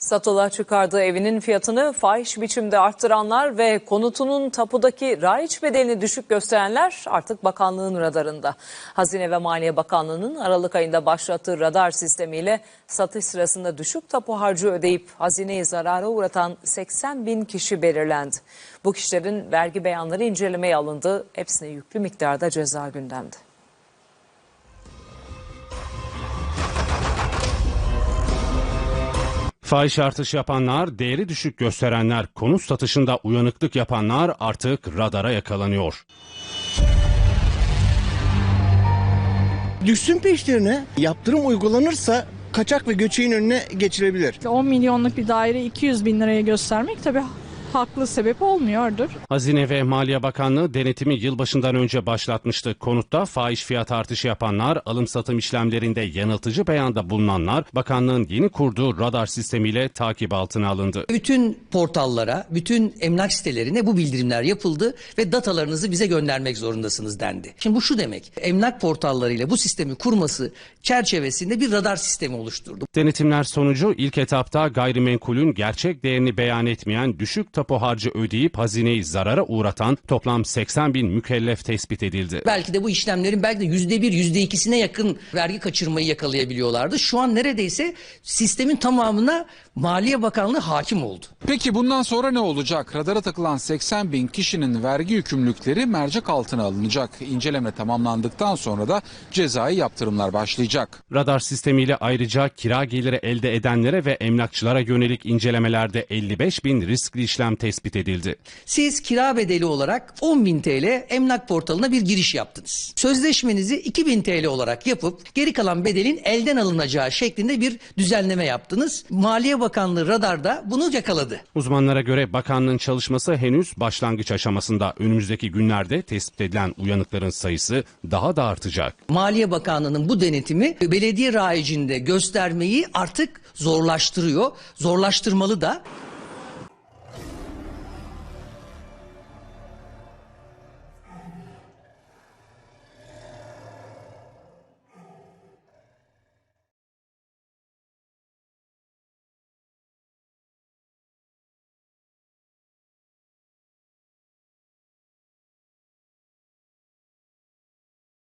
Satılığa çıkardığı evinin fiyatını fahiş biçimde arttıranlar ve konutunun tapudaki raiç bedelini düşük gösterenler artık bakanlığın radarında. Hazine ve Maliye Bakanlığı'nın Aralık ayında başlattığı radar sistemiyle satış sırasında düşük tapu harcı ödeyip hazineyi zarara uğratan 80 bin kişi belirlendi. Bu kişilerin vergi beyanları incelemeye alındı. Hepsine yüklü miktarda ceza gündemde. Fahiş artış yapanlar, değeri düşük gösterenler, konut satışında uyanıklık yapanlar artık radara yakalanıyor. Düşsün peşlerine yaptırım uygulanırsa kaçak ve göçeğin önüne geçilebilir. 10 milyonluk bir daire 200 bin liraya göstermek tabii haklı sebep olmuyordur. Hazine ve Maliye Bakanlığı denetimi yılbaşından önce başlatmıştı. Konutta fahiş fiyat artışı yapanlar, alım satım işlemlerinde yanıltıcı beyanda bulunanlar, bakanlığın yeni kurduğu radar sistemiyle takip altına alındı. Bütün portallara, bütün emlak sitelerine bu bildirimler yapıldı ve datalarınızı bize göndermek zorundasınız dendi. Şimdi bu şu demek, emlak portallarıyla bu sistemi kurması çerçevesinde bir radar sistemi oluşturdu. Denetimler sonucu ilk etapta gayrimenkulün gerçek değerini beyan etmeyen düşük tapu harcı ödeyip hazineyi zarara uğratan toplam 80 bin mükellef tespit edildi. Belki de bu işlemlerin belki de yüzde bir, yüzde ikisine yakın vergi kaçırmayı yakalayabiliyorlardı. Şu an neredeyse sistemin tamamına Maliye Bakanlığı hakim oldu. Peki bundan sonra ne olacak? Radara takılan 80 bin kişinin vergi yükümlülükleri mercek altına alınacak. İnceleme tamamlandıktan sonra da cezai yaptırımlar başlayacak. Radar sistemiyle ayrıca kira geliri elde edenlere ve emlakçılara yönelik incelemelerde 55 bin riskli işlem tespit edildi. Siz kira bedeli olarak 10.000 TL emlak portalına bir giriş yaptınız. Sözleşmenizi 2000 TL olarak yapıp geri kalan bedelin elden alınacağı şeklinde bir düzenleme yaptınız. Maliye Bakanlığı radarda bunu yakaladı. Uzmanlara göre bakanlığın çalışması henüz başlangıç aşamasında. Önümüzdeki günlerde tespit edilen uyanıkların sayısı daha da artacak. Maliye Bakanlığı'nın bu denetimi belediye rayicinde göstermeyi artık zorlaştırıyor. Zorlaştırmalı da.